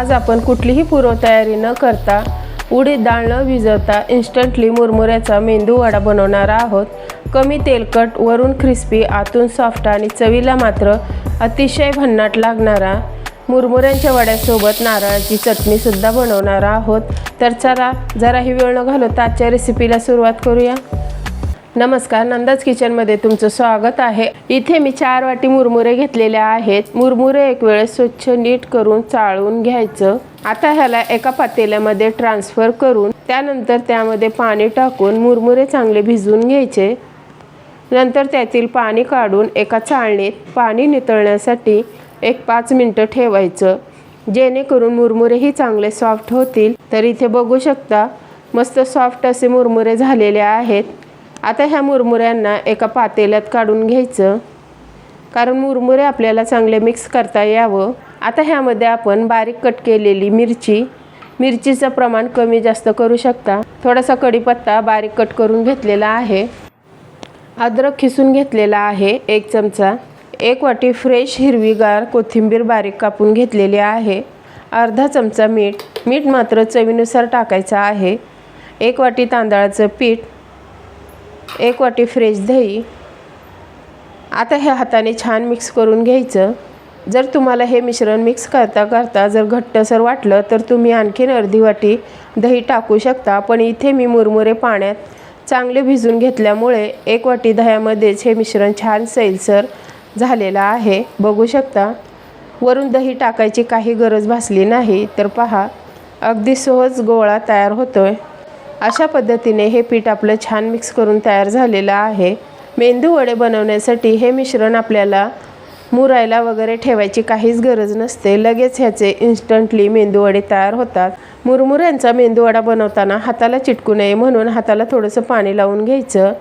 आज आपण कुठलीही पूर्वतयारी न करता उडीद डाळ न भिजवता इन्स्टंटली मुरमुऱ्याचा मेंदू वडा बनवणार आहोत. कमी तेलकट वरून क्रिस्पी आतून सॉफ्ट आणि चवीला मात्र अतिशय भन्नाट लागणारा मुरमुऱ्यांच्या वड्यासोबत नारळाची चटणीसुद्धा बनवणार आहोत. तर चला जराही वेळ न घालवता आजच्या रेसिपीला सुरुवात करूया. नमस्कार नंदाज किचनमध्ये तुमचं स्वागत आहे. इथे मी चार वाटी मुरमुरे घेतलेले आहेत. मुरमुरे एक वेळेस स्वच्छ नीट करून चाळून घ्यायचं. आता ह्याला एका पातेल्यामध्ये ट्रान्सफर करून त्यानंतर त्यामध्ये पाणी टाकून मुरमुरे चांगले भिजवून घ्यायचे. नंतर त्यातील पाणी काढून एका चाळणीत पाणी नितळण्यासाठी एक पाच मिनटं ठेवायचं. जेणेकरून मुरमुरेही चांगले सॉफ्ट होतील. तर इथे बघू शकता मस्त सॉफ्ट असे मुरमुरे झालेले आहेत. आता ह्या मुरमुऱ्यांना एका पातेल्यात काढून घ्यायचं. कारण मुरमुरे आपल्याला चांगले मिक्स करता यावं. आता ह्यामध्ये आपण बारीक कट केलेली मिरची मिरचीचं प्रमाण कमी जास्त करू शकता. थोडासा कढीपत्ता बारीक कट करून घेतलेला आहे. अद्रक खिसून घेतलेला आहे एक चमचा. एक वाटी फ्रेश हिरवीगार कोथिंबीर बारीक कापून घेतलेली आहे. अर्धा चमचा मीठ. मीठ मात्र चवीनुसार टाकायचं आहे. एक वाटी तांदळाचं पीठ. एक वाटी फ्रेश दही. आता हे हाताने छान मिक्स करून घ्यायचं. जर तुम्हाला हे मिश्रण मिक्स करता करता जर घट्टसर वाटलं तर तुम्ही आणखीन अर्धी वाटी दही टाकू शकता. पण इथे मी मुरमुरे पाण्यात चांगले भिजून घेतल्यामुळे एक वाटी दह्यामध्येच हे मिश्रण छान सैलसर झालेलं आहे. बघू शकता वरून दही टाकायची काही गरज भासली नाही. तर पहा अगदी सहज गोळा तयार होतोय. अशा पद्धतीने हे पीठ आपलं छान मिक्स करून तयार झालेलं आहे. मेंदू वडे बनवण्यासाठी हे मिश्रण आपल्याला मुरायला वगैरे ठेवायची काहीच गरज नसते. लगेच ह्याचे इन्स्टंटली मेंदूवडे तयार होतात. मुरमुऱ्यांचा मेंदूवडा बनवताना हाताला चिटकू नये म्हणून हाताला थोडंसं पाणी लावून घ्यायचं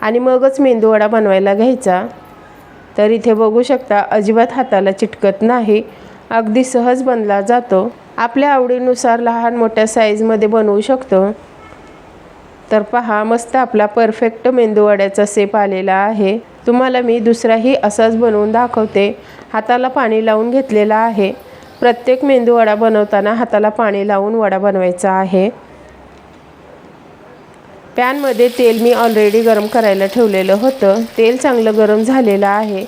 आणि मगच मेंदूवडा बनवायला घ्यायचा. तर इथे बघू शकता अजिबात हाताला चिटकत नाही. अगदी सहज बनला जातो. आपल्या आवडीनुसार लहान मोठ्या साईजमध्ये बनवू शकतो. तर पहा मस्त आपला परफेक्ट मेंदूवड्याचा सेप आलेला आहे. तुम्हाला मी दुसराही असाच बनवून दाखवते. हाताला पाणी लावून घेतलेला आहे. प्रत्येक मेंदूवडा बनवताना हाताला पाणी लावून वडा बनवायचा आहे. पॅनमध्ये तेल मी ऑलरेडी गरम करायला ठेवलेलं होतं. तेल चांगलं गरम झालेलं आहे.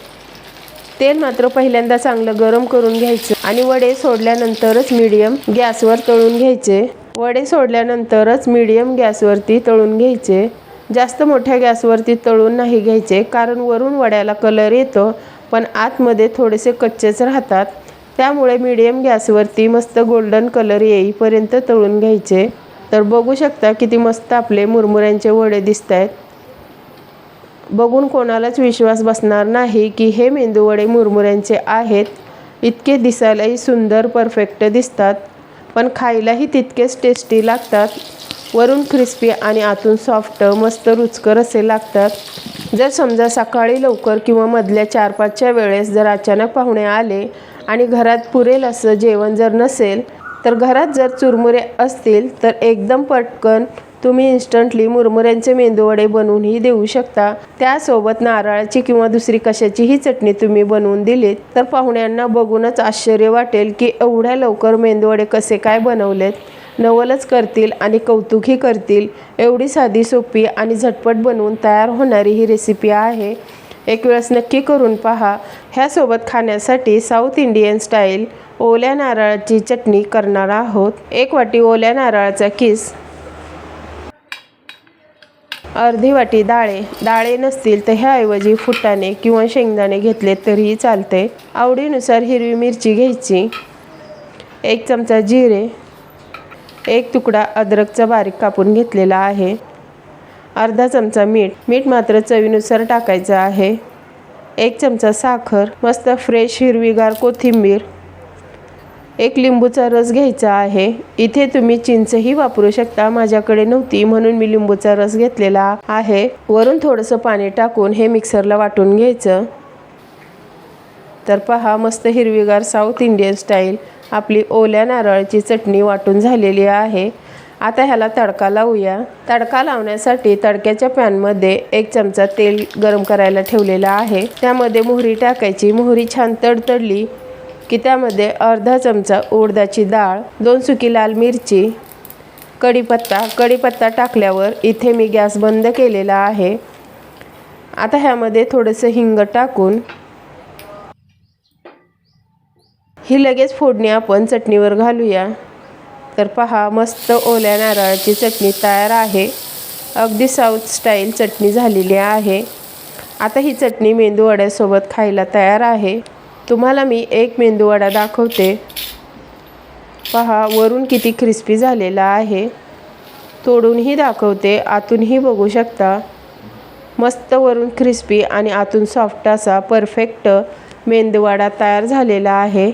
तेल मात्र पहिल्यांदा चांगलं गरम करून घ्यायचं आणि वडे सोडल्यानंतरच मीडियम गॅसवर तळून घ्यायचे. वडे सोडल्यानंतरच मीडियम गॅसवरती तळून घ्यायचे. जास्त मोठ्या गॅसवरती तळून नाही घ्यायचे कारण वरून वड्याला कलर येतो पण आतमध्ये थोडेसे कच्चेच राहतात. त्यामुळे मीडियम गॅसवरती मस्त गोल्डन कलर येईपर्यंत तळून घ्यायचे. तर बघू शकता किती मस्त आपले मुरमुऱ्यांचे वडे दिसत आहेत बघून कोणालाच विश्वास बसणार नाही की हे मेंदूवडे मुरमुऱ्यांचे आहेत. इतके दिसायलाही सुंदर परफेक्ट दिसतात. पण खायलाही तितकेच टेस्टी लागतात. वरून क्रिस्पी आणि आतून सॉफ्ट मस्त रुचकर असे लागतात. जर समजा सकाळी लवकर किंवा मधल्या चार पाचच्या वेळेस जर अचानक पाहुणे आले आणि घरात पुरेल असं जेवण जर नसेल तर घरात जर चुरमुरे असतील तर एकदम पटकन तुम्ही इन्स्टंटली मुरमुऱ्यांचे मेंदूवडे बनवूनही देऊ शकता. त्यासोबत नारळाची किंवा दुसरी कशाचीही चटणी तुम्ही बनवून दिलीत तर पाहुण्यांना बघूनच आश्चर्य वाटेल की एवढ्या लवकर मेंदूवडे कसे काय बनवलेत. नवलच करतील आणि कौतुकही करतील. एवढी साधी सोपी आणि झटपट बनवून तयार होणारी ही रेसिपी आहे. एक वेळेस नक्की करून पहा. ह्यासोबत खाण्यासाठी साऊथ इंडियन स्टाईल ओल्या नारळाची चटणी करणार आहोत. एक वाटी ओल्या नारळाचा किस अर्धी वाटी डाळे. डाळे नसतील तर ह्याऐवजी फुटाणे किंवा शेंगदाणे घेतले तरीही चालते. आवडीनुसार हिरवी मिरची घ्यायची. एक चमचा जिरे. एक तुकडा अद्रकचा बारीक कापून घेतलेला आहे. अर्धा चमचा मीठ. मीठ मात्र चवीनुसार टाकायचं आहे. एक चमचा साखर. मस्त फ्रेश हिरवीगार कोथिंबीर. एक लिंबूचा रस घ्यायचा आहे. इथे तुम्ही चिंचही वापरू शकता. माझ्याकडे नव्हती म्हणून मी लिंबूचा रस घेतलेला आहे. वरून थोडंसं पाणी टाकून हे मिक्सरला वाटून घ्यायचं. तर पहा मस्त हिरवीगार साऊथ इंडियन स्टाईल आपली ओल्या नारळाची चटणी वाटून झालेली आहे. आता ह्याला तडका लावूया. तडका लावण्यासाठी तडक्याच्या पॅनमध्ये एक चमचा तेल गरम करायला ठेवलेला आहे. त्यामध्ये मोहरी टाकायची. मोहरी छान तडतडली. की त्यामध्ये अर्धा चमचा उडदाची डाळ दोन सुकी लाल मिरची कढीपत्ता कढीपत्ता टाकल्यावर इथे मी गॅस बंद केलेला आहे. आता ह्यामध्ये थोडंसं हिंग टाकून ही लगेच फोडणी आपण चटणीवर घालूया. तर पहा मस्त ओल्या नारळाची चटणी तयार आहे. अगदी साऊथ स्टाईल चटणी झालेली आहे. आता ही चटणी मेंदूवड्यासोबत खायला तयार आहे. तुम्हाला मी एक मेंदूवडा दाखवते. पहा वरून किती क्रिस्पी झालेला आहे. तोडूनही दाखवते आतूनही बघू शकता. मस्त वरून क्रिस्पी आणि आतून सॉफ्ट असा परफेक्ट मेंदूवडा तयार झालेला आहे.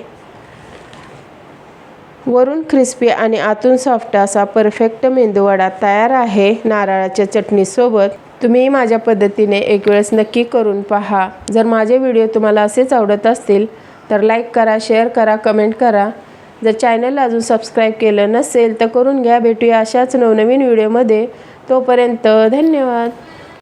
वरून क्रिस्पी आणि आतून सॉफ्ट असा परफेक्ट मेंदूवडा तयार आहे. नारळाच्या चटणीसोबत. तुम्ही माझ्या पद्धतीने एक वेळेस नक्की करून पहा. जर माझे व्हिडिओ तुम्हाला असेच आवडत असतील तर लाईक करा शेअर करा कमेंट करा. जर चॅनल अजून सबस्क्राईब केलं नसेल तर करून घ्या. भेटूया अशाच नवनवीन व्हिडिओमध्ये तोपर्यंत धन्यवाद.